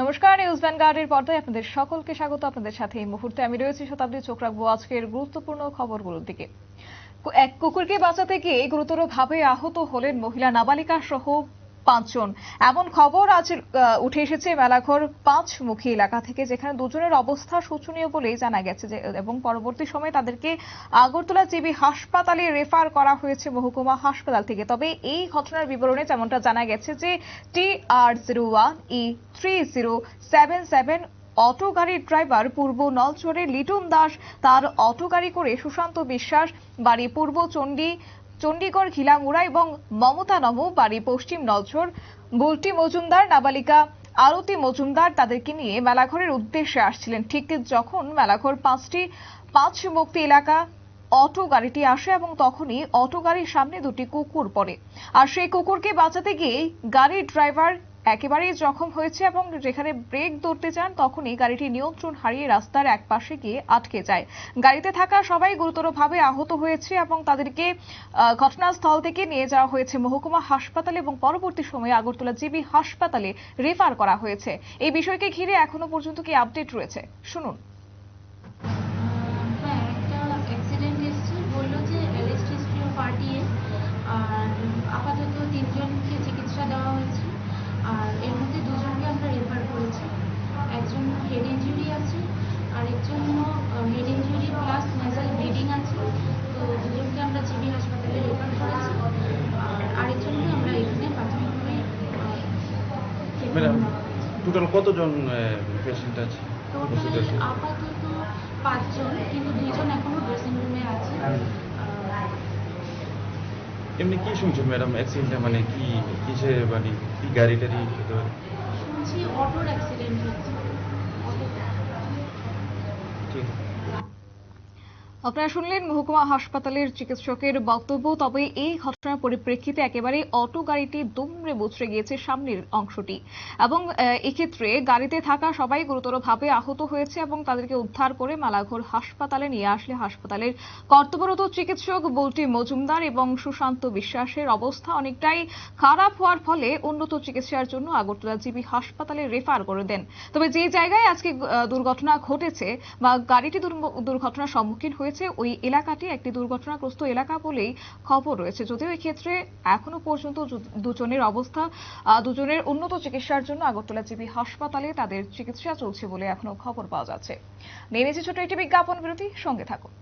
নমস্কার, নিউজ ভ্যানগার্ডের পর্দায় আপনাদের সকলকে স্বাগত। আপনাদের সাথে এই মুহূর্তে আমি রয়েছি শতাব্দী চোখ রাখব আজকের গুরুত্বপূর্ণ খবরগুলোর দিকে। এক কুকুরকে বাঁচাতে গিয়ে গুরুতরভাবে আহত হলেন মহিলা নাবালিকা সহ পাঁচজন। এমন খবর আজ উঠে এসেছে মেলাঘর পাঁচমুখী এলাকা থেকে, যেখানে দুজনের অবস্থা শোচনীয় বলেই জানা গেছে এবং পরবর্তী সময়ে তাদেরকে আগরতলা জিবি হাসপাতালে রেফার করা হয়েছে মহকুমা হাসপাতাল থেকে। তবে এই ঘটনার বিবরণে যেমনটা জানা গেছে যে, T R zero one E three zero seven seven auto গাড়ির ড্রাইভার পূর্ব নলচরের লিটন দাস, তার অটো গাড়ি করে সুশান্ত বিশ্বাস, বাড়ি পূর্ব চণ্ডী চণ্ডীগড় ঘিলামুড়া এবং মমতা নম বাড়ি পশ্চিম নজর বুলটি মজুমদার, নাবালিকা আরতি মজুমদার তাদেরকে নিয়ে মেলাঘরের উদ্দেশ্যে আসছিলেন। ঠিক যখন মেলাঘর পাঁচটি, পাঁচ মুক্তি এলাকা অটো গাড়িটি আসে এবং তখনই অটো গাড়ির সামনে দুটি কুকুর পড়ে। আর সেই কুকুরকে বাঁচাতে গিয়ে গাড়ির ড্রাইভার একেবারেই জখম হয়েছে এবং যেখানে ব্রেক ধরতে চান তখনই গাড়িটি নিয়ন্ত্রণ হারিয়ে রাস্তার এক পাশে গিয়ে আটকে যায়। গাড়িতে থাকা সবাই গুরুতরভাবে আহত হয়েছে এবং তাদেরকে ঘটনাস্থল থেকে নিয়ে যাওয়া হয়েছে মহকুমা হাসপাতালে এবং পরবর্তী সময়ে আগরতলা জিবি হাসপাতালে রেফার করা হয়েছে। এই বিষয়কে ঘিরে এখনও পর্যন্ত কি আপডেট রয়েছে? শুনুন। ম্যাডাম টোটাল কতজন পেশেন্ট আছে? আপাতত পাঁচজন কিন্তু দুইজন এখনও ড্রেসিং রুমে আছে। এমনি কি শুনছেন ম্যাডাম অ্যাক্সিডেন্টটা মানে কি কিসে মানে কি গাড়ি টাড়ি? শুনছি অটোর আপনারা শুনলেন মহকুমা হাসপাতালের চিকিৎসকের বক্তব্য। তবে এই ঘটনার পরিপ্রেক্ষিতে একেবারে অটো গাড়িটি দুমড়ে মুচড়ে গিয়েছে সামনের অংশটি। এবং এক্ষেত্রে গাড়িতে থাকা সবাই গুরুতরভাবে আহত হয়েছে এবং তাদেরকে উদ্ধার করে মালাঘর হাসপাতালে নিয়ে আসলে হাসপাতালের কর্তব্যরত চিকিৎসক বলটি মজুমদার এবং সুশান্ত বিশ্বাসের অবস্থা অনেকটাই খারাপ হওয়ার ফলে উন্নত চিকিৎসার জন্য আগরতলা জিবি হাসপাতালে রেফার করে দেন। তবে যে জায়গায় আজকে দুর্ঘটনা ঘটেছে বা গাড়িটি দুর্ঘটনার সম্মুখীন হয়েছে ওই এলাকাটি একটি দুর্ঘটনাগ্রস্ত এলাকা বলেই খবর রয়েছে। যদিও এক্ষেত্রে এখনও পর্যন্ত দুজনের অবস্থা দুজনের উন্নত চিকিৎসার জন্য আগরতলা জিবি হাসপাতালে তাদের চিকিৎসা চলছে বলে এখনও খবর পাওয়া যাচ্ছে। নিয়ে ছোট একটি বিজ্ঞাপন বিরতি, সঙ্গে থাকুন।